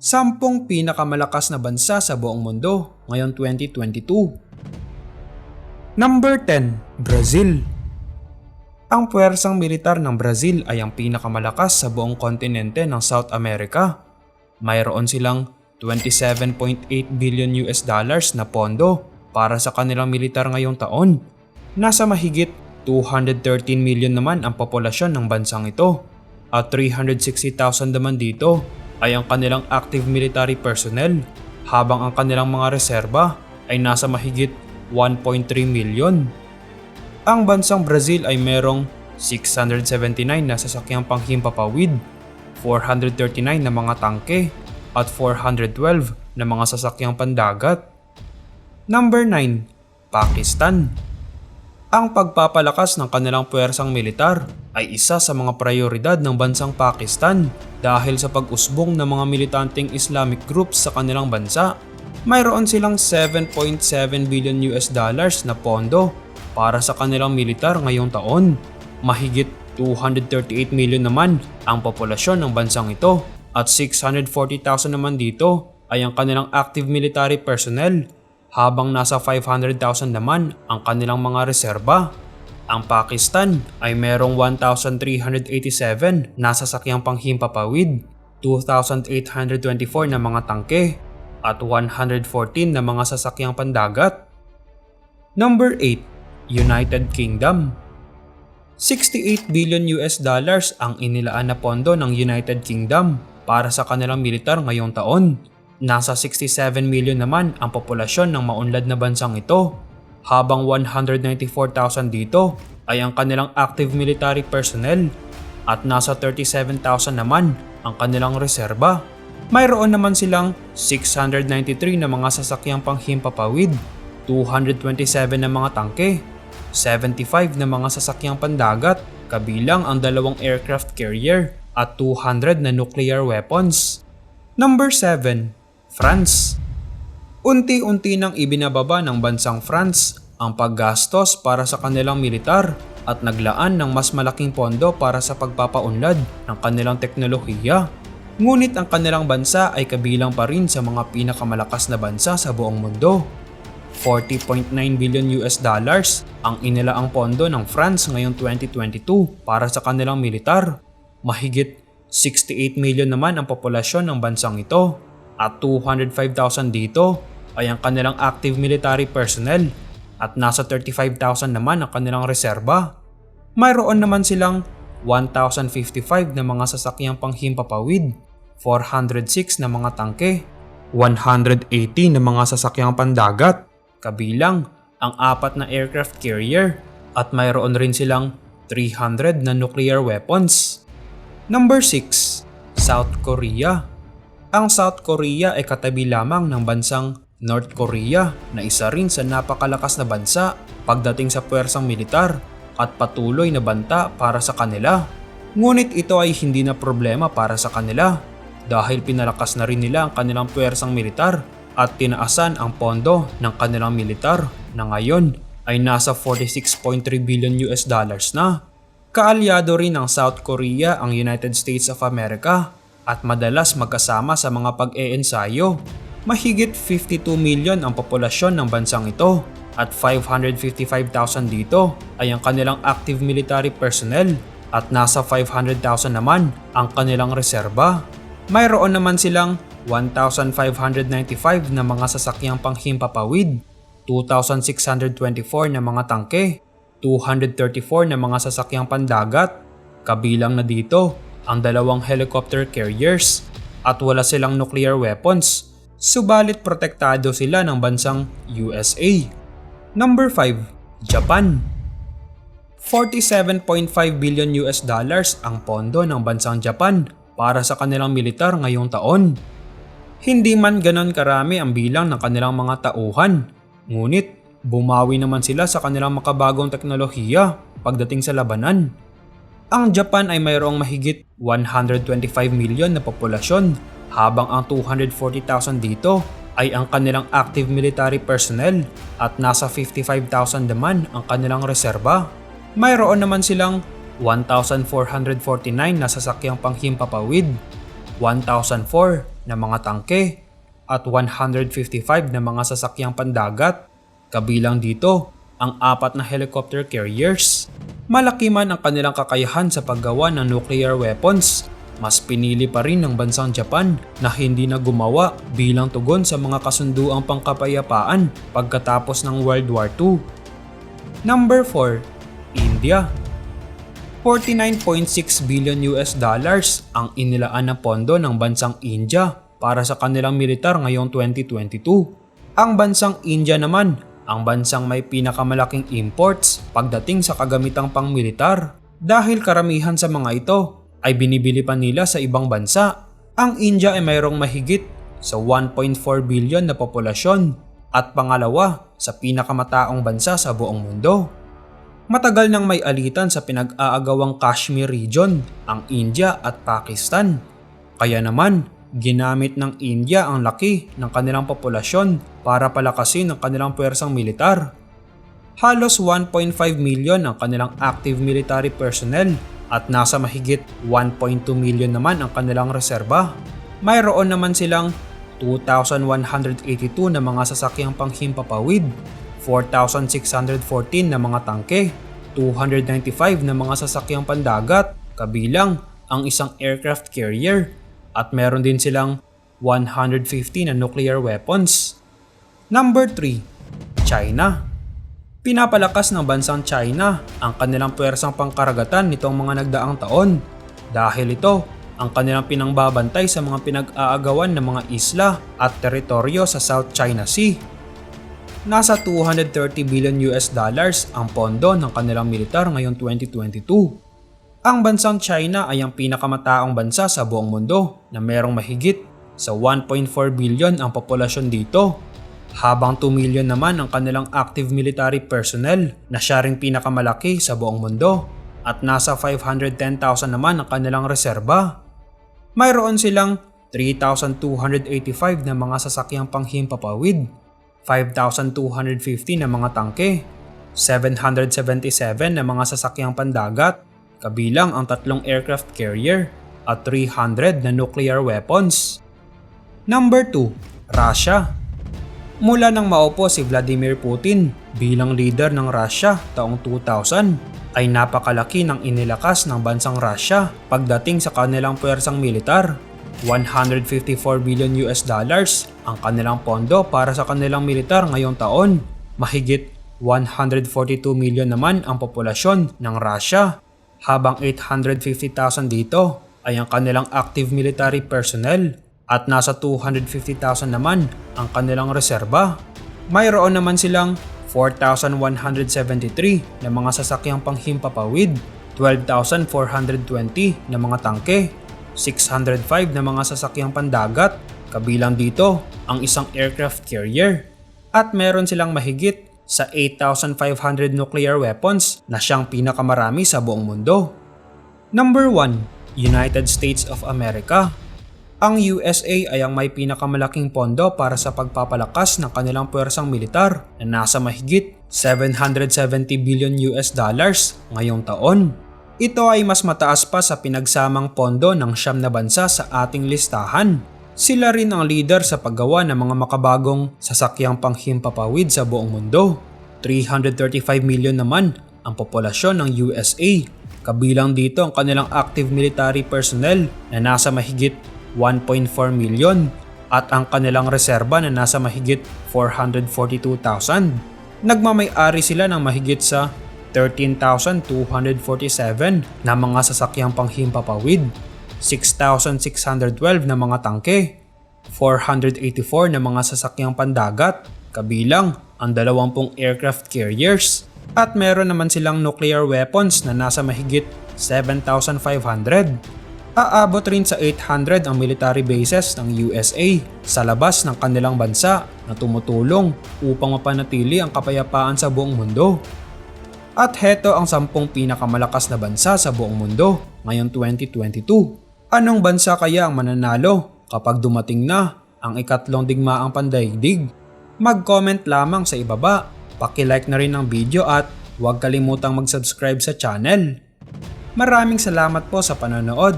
Sampung pinakamalakas na bansa sa buong mundo ngayon 2022. Number 10, Brazil. Ang puwersang militar ng Brazil ay ang pinakamalakas sa buong kontinente ng South America. Mayroon silang 27.8 billion US dollars na pondo para sa kanilang militar ngayong taon. Nasa mahigit 213 million naman ang populasyon ng bansang ito at 360,000 naman dito ay ang kanilang active military personnel habang ang kanilang mga reserba ay nasa mahigit 1.3 million. Ang bansang Brazil ay merong 679 na sasakyang panghimpapawid, 439 na mga tangke, at 412 na mga sasakyang pandagat. Number 9. Pakistan Ang pagpapalakas ng kanilang puwersang militar ay isa sa mga prioridad ng bansang Pakistan dahil sa pag-usbong ng mga militanteng Islamic groups sa kanilang bansa. Mayroon silang 7.7 billion US dollars na pondo para sa kanilang militar ngayong taon. Mahigit 238 million naman ang populasyon ng bansang ito at 640,000 naman dito ay ang kanilang active military personnel habang nasa 500,000 naman ang kanilang mga reserba. Ang Pakistan ay merong 1,387 na sasakyang panghimpapawid, 2,824 na mga tangke, at 114 na mga sasakyang pandagat. Number 8. United Kingdom 68 billion US dollars ang inilaan na pondo ng United Kingdom para sa kanilang militar ngayong taon. Nasa 67 million naman ang populasyon ng maunlad na bansang ito, habang 194,000 dito ay ang kanilang active military personnel at nasa 37,000 naman ang kanilang reserba. Mayroon naman silang 693 na mga sasakyang panghimpapawid, 227 na mga tangke, 75 na mga sasakyang pandagat, kabilang ang dalawang aircraft carrier at 200 na nuclear weapons. Number 7. France Unti-unti nang ibinababa ng bansang France ang paggastos para sa kanilang militar at naglaan ng mas malaking pondo para sa pagpapaunlad ng kanilang teknolohiya. Ngunit ang kanilang bansa ay kabilang pa rin sa mga pinakamalakas na bansa sa buong mundo. 40.9 billion US dollars ang inilaang pondo ng France ngayong 2022 para sa kanilang militar. Mahigit 68 million naman ang populasyon ng bansang ito at 205,000 dito ay ang kanilang active military personnel at nasa 35,000 naman ang kanilang reserba. Mayroon naman silang 1,055 na mga sasakyang panghimpapawid, 406 na mga tangke, 180 na mga sasakyang pandagat, kabilang ang apat na aircraft carrier at mayroon rin silang 300 na nuclear weapons. Number 6. South Korea Ang South Korea ay katabi lamang ng bansang North Korea na isa rin sa napakalakas na bansa pagdating sa puwersang militar at patuloy na banta para sa kanila. Ngunit ito ay hindi na problema para sa kanila dahil pinalakas na rin nila ang kanilang puwersang militar at tinaasan ang pondo ng kanilang militar na ngayon ay nasa 46.3 billion US dollars na. Kaalyado rin ng South Korea ang United States of America at madalas magkasama sa mga pag-eensayo Mahigit 52 million ang populasyon ng bansang ito at 555,000 dito ay ang kanilang active military personnel at nasa 500,000 naman ang kanilang reserba. Mayroon naman silang 1,595 na mga sasakyang panghimpapawid, 2,624 na mga tangke, 234 na mga sasakyang pandagat, kabilang na dito ang dalawang helicopter carriers at wala silang nuclear weapons subalit protektado sila ng bansang USA. Number 5. Japan 47.5 billion US dollars ang pondo ng bansang Japan para sa kanilang militar ngayong taon. Hindi man ganon karami ang bilang ng kanilang mga tauhan, ngunit bumawi naman sila sa kanilang makabagong teknolohiya pagdating sa labanan. Ang Japan ay mayroong mahigit 125 million na populasyon habang ang 240,000 dito ay ang kanilang active military personnel at nasa 55,000 naman ang kanilang reserba. Mayroon naman silang 1,449 na sasakyang panghimpapawid, 1,004 na mga tangke at 155 na mga sasakyang pandagat. Kabilang dito ang apat na helicopter carriers. Malaki man ang kanilang kakayahan sa paggawa ng nuclear weapons, mas pinili pa rin ng bansang Japan na hindi na gumawa bilang tugon sa mga kasunduang pangkapayapaan pagkatapos ng World War II. Number 4, India. 49.6 billion US dollars ang inilaan na pondo ng bansang India para sa kanilang militar ngayong 2022. Ang bansang India naman ang bansang may pinakamalaking imports pagdating sa kagamitang pangmilitar dahil karamihan sa mga ito ay binibili pa nila sa ibang bansa. Ang India ay mayroong mahigit sa 1.4 billion na populasyon at pangalawa sa pinakamataong bansa sa buong mundo. Matagal nang may alitan sa pinag-aagawang Kashmir region ang India at Pakistan. Kaya naman, ginamit ng India ang laki ng kanilang populasyon para palakasin ang kanilang puwersang militar. Halos 1.5 million ang kanilang active military personnel at nasa mahigit 1.2 million naman ang kanilang reserba. Mayroon naman silang 2,182 na mga sasakyang panghimpapawid, 4,614 na mga tangke, 295 na mga sasakyang pandagat, kabilang ang isang aircraft carrier, at meron din silang 150 na nuclear weapons. Number 3, China. Pinapalakas ng bansang China ang kanilang puwersang pangkaragatan nitong mga nagdaang taon dahil ito ang kanilang pinangbabantay sa mga pinag-aagawan ng mga isla at teritoryo sa South China Sea. Nasa 230 billion US dollars ang pondo ng kanilang militar ngayong 2022. Ang bansang China ay ang pinakamataong bansa sa buong mundo na mayroong mahigit sa 1.4 billion ang populasyon dito habang 2 million naman ang kanilang active military personnel na siya ring pinakamalaki sa buong mundo at nasa 510,000 naman ang kanilang reserba. Mayroon silang 3,285 na mga sasakyang panghimpapawid, 5,250 na mga tangke, 777 na mga sasakyang pandagat, kabilang ang tatlong aircraft carrier at 300 na nuclear weapons. Number 2, Russia. Mula nang maupo si Vladimir Putin bilang leader ng Russia taong 2000 ay napakalaki ng inilakas ng bansang Russia pagdating sa kanilang puwersang militar. 154 billion US dollars ang kanilang pondo para sa kanilang militar ngayong taon. Mahigit 142 million naman ang populasyon ng Russia habang 850,000 dito ay ang kanilang active military personnel at nasa 250,000 naman ang kanilang reserba. Mayroon naman silang 4,173 na mga sasakyang panghimpapawid, 12,420 na mga tangke, 605 na mga sasakyang pandagat, kabilang dito ang isang aircraft carrier, at meron silang mahigit sa 8,500 nuclear weapons na siyang pinakamarami sa buong mundo. Number 1, United States of America ang USA ay ang may pinakamalaking pondo para sa pagpapalakas ng kanilang puwersang militar na nasa mahigit 770 billion US dollars ngayong taon. Ito ay mas mataas pa sa pinagsamang pondo ng siyam na bansa sa ating listahan. Sila rin ang leader sa paggawa ng mga makabagong sasakyang panghimpapawid sa buong mundo. 335 million naman ang populasyon ng USA. Kabilang dito ang kanilang active military personnel na nasa mahigit 1.4 million at ang kanilang reserba na nasa mahigit 442,000. Nagmamay-ari sila ng mahigit sa 13,247 na mga sasakyang panghimpapawid, 6,612 na mga tangke, 484 na mga sasakyang pandagat, kabilang ang 20 aircraft carriers, at meron naman silang nuclear weapons na nasa mahigit 7,500 Aabot rin sa 800 ang military bases ng USA sa labas ng kanilang bansa na tumutulong upang mapanatili ang kapayapaan sa buong mundo. At heto ang sampung pinakamalakas na bansa sa buong mundo ngayong 2022. Anong bansa kaya ang mananalo kapag dumating na ang ikatlong digmaang pandaigdig? Mag-comment lamang sa ibaba, paki-like na rin ang video at huwag kalimutang mag-subscribe sa channel. Maraming salamat po sa panonood